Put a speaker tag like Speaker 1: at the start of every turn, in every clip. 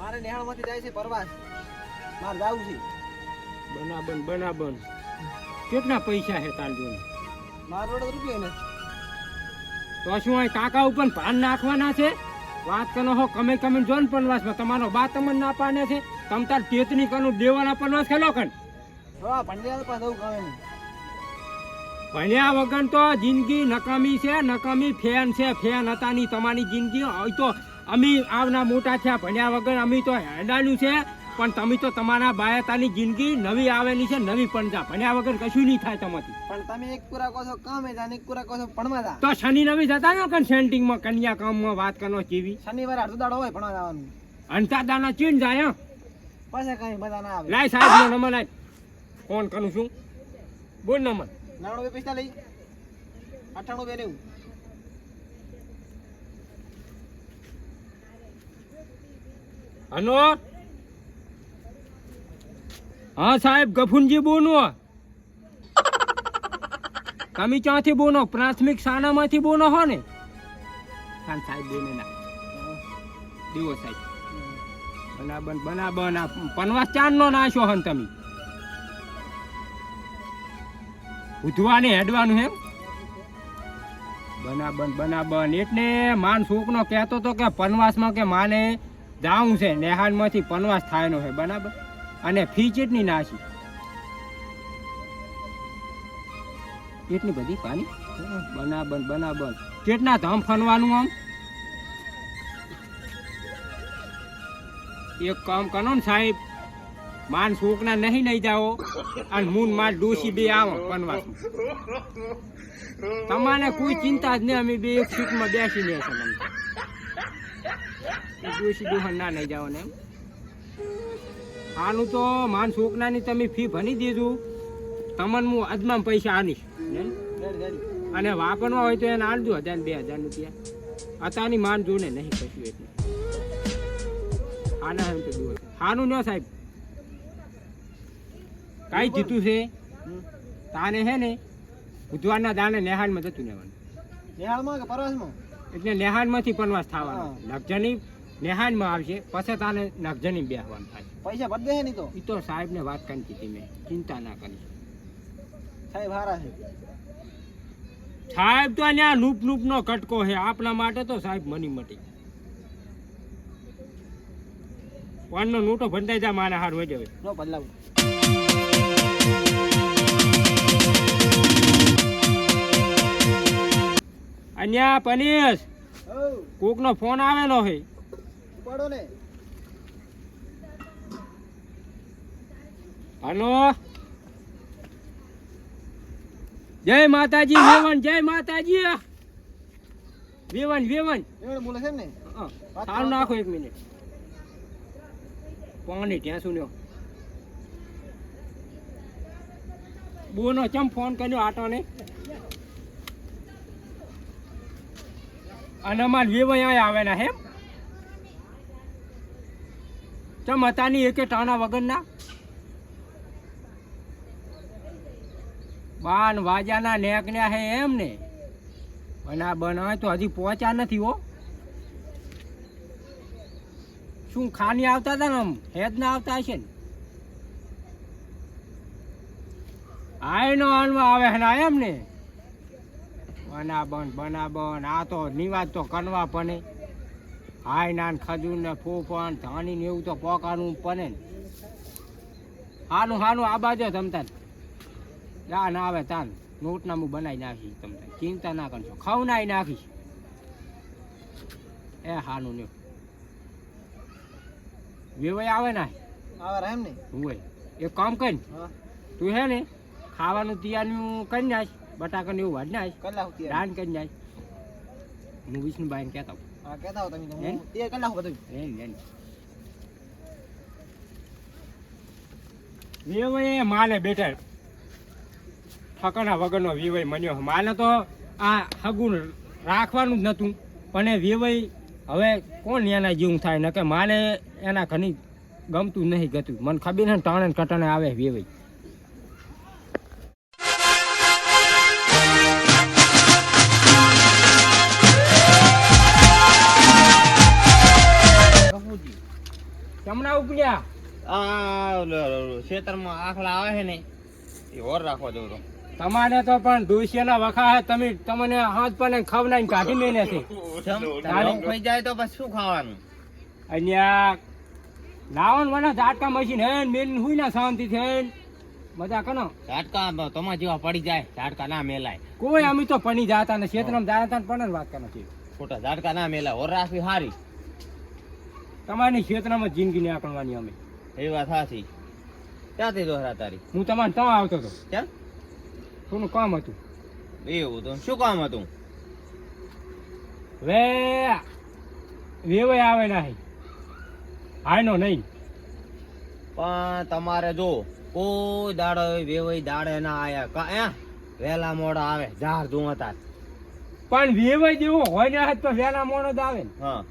Speaker 1: મારે નેહાળમાંથી જાય છે પરવાસ. મારે જવું છે.
Speaker 2: બનાબન બનાબન. કેટલા પૈસા છે તાર જોડે?
Speaker 1: મારો રોડ રૂપિયા ને
Speaker 2: તો શું હોય કાકા ઉપર ભાન નાખવાના છે? વાત કરો હો કમે કમે જોન પનવાસમાં તમારો બા તમને ના પાને છે? તમ તાર ચેતની કનું દેવાના પનવાસ ખેલો કન
Speaker 1: હા ભણ્યા પાસે જવું ગમે
Speaker 2: ભણ્યા વગર તો જિંદગી નકામી છે નકામી ફેન છે. ફેન હતાની તમારી જિંદગી. હવે તો અમી આવના મોટા થયા ભણ્યા વગર અમી તો હેડાલ્યું છે. પણ તમે તો તમારા બાયતાની જિંદગી નવી આવેલી છે નવી પણ જા. ભણ્યા વગર કશું નહીં થાય તમારી
Speaker 1: પણ તમે એક પૂરા કહો છો કામે જા ને એક પૂરા કહો છો ભણવા જા.
Speaker 2: તો શનિ નવી જતા ને કન સેન્ટિંગમાં કન્યા કામમાં વાત કરનો જીવી.
Speaker 1: શનિવારે અડધો દાડો હોય ભણવા જવાનું.
Speaker 2: અંતા દાના ચીન જાય?
Speaker 1: પાછા કઈ બધા ના આવે.
Speaker 2: લાય સાહેબ નો નંબર લાય. ફોન કરું છું. બોલ નંબર.
Speaker 1: નાણું બે પૈસા લઈ અઠાણું બે નેવું.
Speaker 2: હલો? હા સાહેબ ગફુનજી બોનો તમે ક્યાંથી બોનો પ્રાથમિક શાળામાંથી બોનો હો ને. સાહેબ બોને ના. દેવો સાહેબ. બનાબન બનાબન આ પનવાસ ચાંદનો નાશો હન તમે. ઉધવાને હેડવાનું હે બનાબન બનાબન. એટલે માન સુકનો કહેતો તો કે પનવાસમાં કે માને જાવું છે નેહાનમાંથી પનવાસ થાયનો છે, બરાબર? અને ફી ચેટની નાસી એટલી બધી પાણી બનાબન બનાબન કેટલા ધમ ફનવાનું આમ? એક કામ કરો ને સાહેબ, માન છોકના નહીં લઈ જાઓ, અને મૂન માર ડોસી બે આવો પનવાસ તમારે કોઈ ચિંતા જ નહીં, અમે બે એક સીટમાં બેસીને છે જાઓ ને. આનું તો માન છોકરાની તમે ફી ભરી દેજો તમને હું અજમાં પૈસા
Speaker 1: રેડી
Speaker 2: અને વાપરવા હોય તો એને આલજો હજાર બે હજાર રૂપિયા. અતાની માન જોને નહીં કશું એટલે. આના એમ તો હાનું ન સાહેબ. કાંઈ જીતું છે? તાને હે ને બુધવારના દાને નેહાલમાં જતું રહેવાનું.
Speaker 1: નેહાળમાં કે પરવાસમાં?
Speaker 2: એટલે નેહાલમાંથી પનવાસ થવાનો. નગજની નેહાલમાં આવશે પછી તાને નગજની બેહવાનું થાય.
Speaker 1: પૈસા ભર દે નહીં તો?
Speaker 2: એ તો સાહેબને વાત કરી કીધી મેં ચિંતા ના કરી.
Speaker 1: સાહેબ હારા છે.
Speaker 2: સાહેબ તો અહીંયા લૂપ નૂપનો કટકો છે આપણા માટે તો સાહેબ મની મટી. વાનનો નોટો ભંડાઈ જા મારે હાર હોય
Speaker 1: નો બદલાવ.
Speaker 2: અહીંયા
Speaker 1: હઉ.
Speaker 2: કોકનો ફોન આવેલો છે.
Speaker 1: ઉપાડો ને.
Speaker 2: હલો. જય માતાજી વેવન જય માતાજી. વેવન વેવન
Speaker 1: એવડે બોલે છે ને?
Speaker 2: સારું નાખો એક મિનિટ. પાણી ત્યાં સુન્યો બોનો ચમ ફોન કર્યો આટો ને અને અમાર આવે આવેલા હે ચમ હતાની એકે ટાણા વગરના? બાન વાજાના નેકન્યા હે એમ ને બના બનાવે તો હજી પહોંચ્યા નથી હો. શું ખાની આવતા હતા ને આમ? હેજ ના આવતા હશે ને? આય નો આનવા આવે હે ને એમ ને બના, બન આ તો નિવાજ તો કરવા પડે હાય નાન ખજૂર ને ફૂફણ ધાણી ને એવું તો પોકાનું પડે ને. હાનું હાનું આ બાજુ તમતા ના ના આવે તાન. નોટનામું બનાવી નાખીશ તમને ચિંતા ના કરશો. ખવનાઈ નાખીશ. એ હાનું ને વેવાય આવે ના
Speaker 1: આવે એમ ને?
Speaker 2: હોય એક કામ કર. તું હે ને ખાવાનું તૈયારનું કરી નાખ. બટાકા ને એવું વાઢ નાખ.
Speaker 1: કલાક.
Speaker 2: દાન કરી નાખ. હું વિષ્ણુભાઈને કહેતા.
Speaker 1: હા કહેતા હો તમે
Speaker 2: હું
Speaker 1: તે કલાક બધું.
Speaker 2: લેન લેન વેવાય માલે બેઠા. ઠકાણા વગરનો વિવય મન્યો. માલે તો આ હગું રાખવાનું જ નહોતું પણ એ વિવય હવે કોણ એના જેવું થાય? ને કે માને એના ઘણી ગમતું નહીં ગતું. મને ખબર ને ટાણે કટાણે આવે વેવાય. ચમણા ઉપડ્યા.
Speaker 3: આ ખેતરમાં આખલા આવે છે ને એ ઓર રાખવા દઉં તો.
Speaker 2: તમારે તો પણ દુશિયાના વખા હે તમે તમને હાથ પણ ખવડાવીને કાઢી મેને છે
Speaker 3: ખાઈ જાય તો પછી શું ખાવાનું?
Speaker 2: અહીંયા લાવણ મને ઝાટકા મશીન હે મેન હુઈ ના શાંતિ છે મજા કનો
Speaker 3: ઝાટકા તમા જેવા પડી જાય ઝાટકા ના મેલાય.
Speaker 2: કોઈ અમે તો પડી જાતા ને ક્ષેત્રમાં જાતા ને પણ વાત કરનો છે
Speaker 3: ખોટા ઝાટકા ના મેલાય ઓર રાખવી સારી
Speaker 2: તમારી ક્ષેત્રમાં જિંદગી નીકળવાની અમે.
Speaker 3: એ વાત સાચી. ક્યાંથી દોહરા તારી?
Speaker 2: હું તમારે ત્યાં આવતો હતો.
Speaker 3: ક્યાં?
Speaker 2: થોડું કામ હતું.
Speaker 3: એવું તો. શું કામ હતું?
Speaker 2: વે વેવાય આવે નહીં. હાયનો નહીં.
Speaker 3: પણ તમારે જો કોઈ દાડો વેવાય દાડે ના આયા. કા એ વેલા મોડા આવે. ઝાર તાર
Speaker 2: પણ વેવાય જેવો હોય ને તો વેલા મોડો જ આવે ને.
Speaker 3: હા.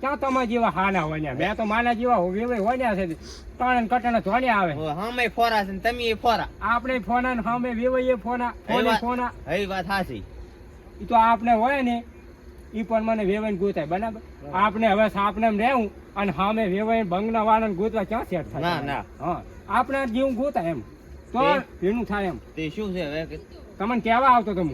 Speaker 2: ક્યાં તમારા જેવા હાના હોય મેં તો માના જેવા હોય ને છે ત્રણ કટણ ધોને આવે.
Speaker 3: હમે ફોરા છે તમે એ ફોરા.
Speaker 2: આપણે ફોના ને હમે વેવાઈએ ફોના ફોને ફોના.
Speaker 3: એ વાત હાસી
Speaker 2: ઈ તો આપણે હોય ને એ પણ મને વેવાઈને ગોતાય બરાબર? આપણે હવે સાપને રહેવું અને સામે વેવાઈ બંગના વાળાને ગોતવા ક્યાં સેટ થાય?
Speaker 3: ના, ના.
Speaker 2: હા. આપણે જેવું ગોતાય એમ. તો
Speaker 3: એ-
Speaker 2: એનું થાય એમ.
Speaker 3: તે શું છે હવે?
Speaker 2: તમને કહેવા આવતો તો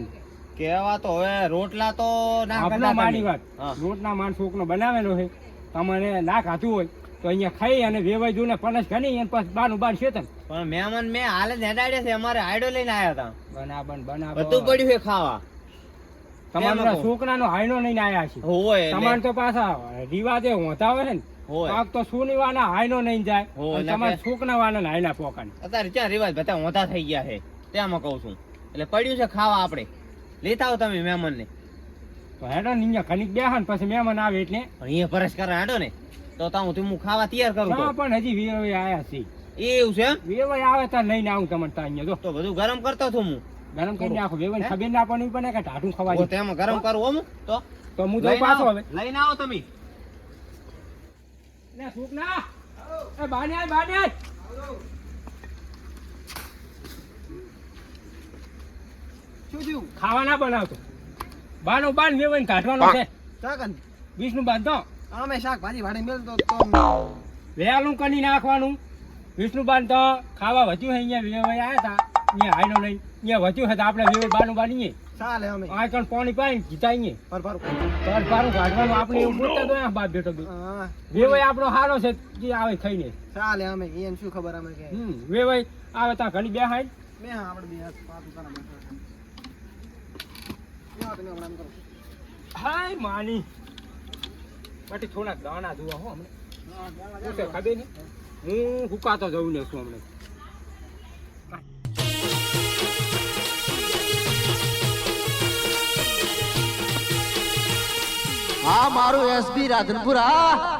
Speaker 2: હું
Speaker 3: કહેવા તો હવે રોટલા તો
Speaker 2: આપણો મારી વાત. રોટલા માન છોકનો બનાવેલો છે. તમારે ના ખાતું હોય તો અહીંયા ખાઈ અને વેવાઈ જોઈને પનસ ખાની અને પછી બાનું બાર શેતન
Speaker 3: પણ મહેમાન મેં હાલ જ છે અમારે આયડો લઈને
Speaker 2: આવ્યા
Speaker 3: હતા.
Speaker 2: બનાબન
Speaker 3: બધું પડ્યું છે ખાવા.
Speaker 2: તમારા
Speaker 3: છોકરા
Speaker 2: નો હાયનો લઈને આવ્યા છે.
Speaker 3: હોય
Speaker 2: તમારે તો પાછા રિવાજે હોતા હોય ને.
Speaker 3: હોય.
Speaker 2: તો સુની વાના હાયનો નહીં જાય તમારા છોકરા વાના હાયના પોકાને
Speaker 3: અત્યારે ક્યાં રિવાજ? બધા ઓંધા થઈ ગયા છે. ત્યાંમાં કઉ છું. એટલે પડ્યું છે ખાવા આપણે. લેતા આવો તમે મહેમાન ને
Speaker 2: તો હેડો ને અહીંયા ખનીક બેહા ને પછી મહેમાન આવે એટલે.
Speaker 3: અહીંયા પરેશ કરે હેડો ને. તો તો હું ખાવા તૈયાર કરું
Speaker 2: પણ હજી વેવાઈ આયા છે.
Speaker 3: એવું છે એમ?
Speaker 2: આવે તો લઈને આવું તમને ત્યાં અહીંયા જો.
Speaker 3: તો બધું ગરમ કરતો છું હું.
Speaker 2: ગરમ કરી નાખો વેવાઈ
Speaker 3: હે?
Speaker 2: ખબર ના પણ પણ કે ટાઢું ખવાય.
Speaker 3: તો તેમાં ગરમ કરવું હું તો
Speaker 2: તો હું
Speaker 3: લઈને
Speaker 2: પાછો હવે.
Speaker 3: લઈને આવો તમે.
Speaker 2: ને સુખ ના એ બાને આય બાને આય.
Speaker 1: શું થયું
Speaker 2: ખાવા ના બનાવતો. બાનો બાન વેવાઈને કાઢવાનો છે.
Speaker 1: ચાકન
Speaker 2: વિષ્ણુ બાંધો
Speaker 1: અમે શાકભાજી ભાડે મેળતો તો
Speaker 2: વેલું કરી નાખવાનું. વિષ્ણુબાન તો ખાવા વધ્યું છે અહીંયા વેવાઈ આવ્યા હતા અહીંયા હાઈનો લઈને અહીંયા વધ્યું છે તો આપણે વેવાઈ બાનું બાનીએ.
Speaker 1: ચાલે અમે.
Speaker 2: આ કણ પાણી પાઈ જીતા અહીંયા.
Speaker 1: પર પર
Speaker 2: તર પારું કાઢવાનું આપણે એવું બોલતા તો બાપ બેટો
Speaker 1: હા.
Speaker 2: વેવાઈ આપણો સારો છે જે આવે ખાઈને.
Speaker 1: ચાલે અમે એને શું ખબર અમે કે.
Speaker 2: વેવાઈ આવે ત્યાં ઘણી બે હાઈ
Speaker 1: બે હા આપણે બે હાથ પાછું કાના બેઠા લ્યો તમે હમણાં આમ કરો.
Speaker 2: હાય, માની. બાકી થોડા દાણા જોવા હો હમણાં. શું છે, ખબર નહીં? હું હુકાતો જઉં ને શું હમણાં.
Speaker 4: હા, મારું એસબી રાધનપુરા.